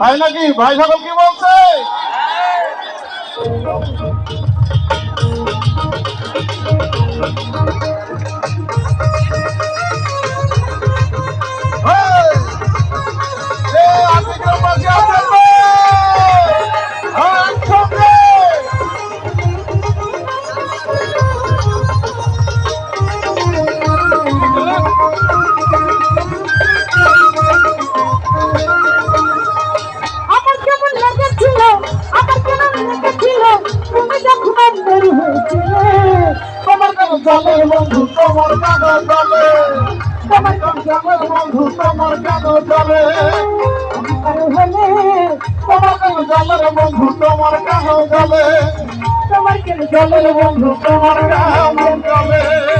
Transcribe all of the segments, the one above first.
তাই নাকি? ভাই সকল কি বলছে? জলের বন্ধু তোমার কেন জলে তোমার জলের বন্ধু তোমার আর হলে তোমার জলের বন্ধু তোমার কেন জলে তোমার জলের বন্ধু তোমার কেন জলে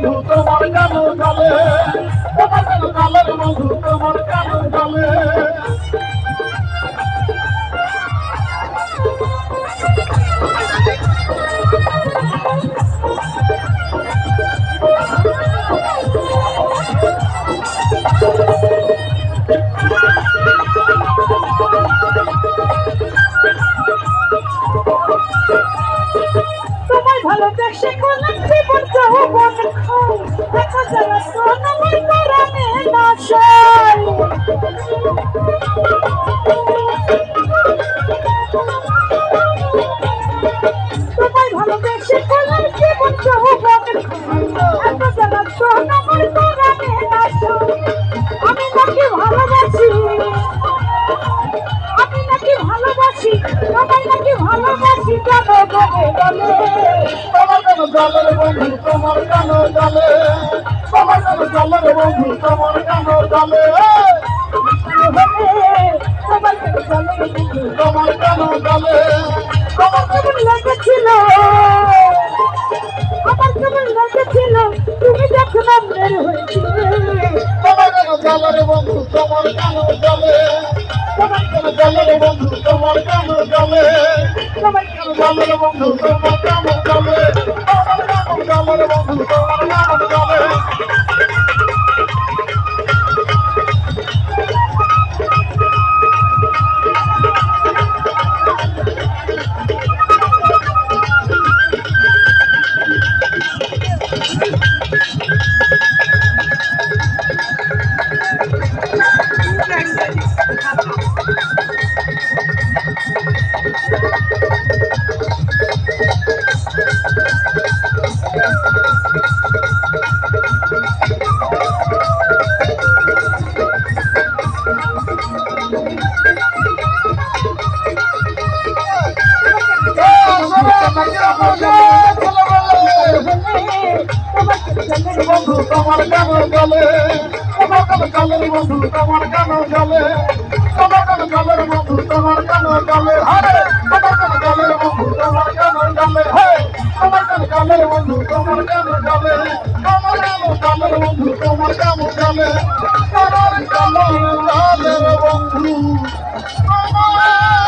বন্ধু তোমার কেন জলে তোমার কেন Thank বন্ধু তোমার কেন জলে তোমায় ভালোবেসে করলাম জীবন যৌবন দেখা যারা শোন আমার পরাণে নাশাই তোমায় ভালোবেসে করলাম জীবন যৌবন দেখা যারা শোন ভালোবাসি কেন বলে বলে তোমার কেন জলের বন্ধু তোমার কেন জলে তোমার কেন জলের বন্ধু তোমার কেন জলে তোমার কেন জলে তোমার কেমন লেগেছিল আমার কেমন লেগেছিল তুমি যখন আমাদের হয়েছিলে তোমার কেন জলের বন্ধু তোমার কেন জলে তোমার কেন জলের বন্ধু তোমার কেন জলে সবাই কেন জলের বন্ধু তোমার কেন জলে তোমার কেন জলের বন্ধু তোমার কেন জলে কেন জলে তোমার কেন জলের বন্ধু তোমার কেন তোমার কেন জলের বন্ধু তোমার কেন জলে হরে কেন জলের বন্ধু তোমার কেন জলে হে কেন জলের বন্ধু তোমার কেন জলে তোমার কেন জলের বন্ধু তোমার কেন জলে তোমার কেন জলের বন্ধু তোমার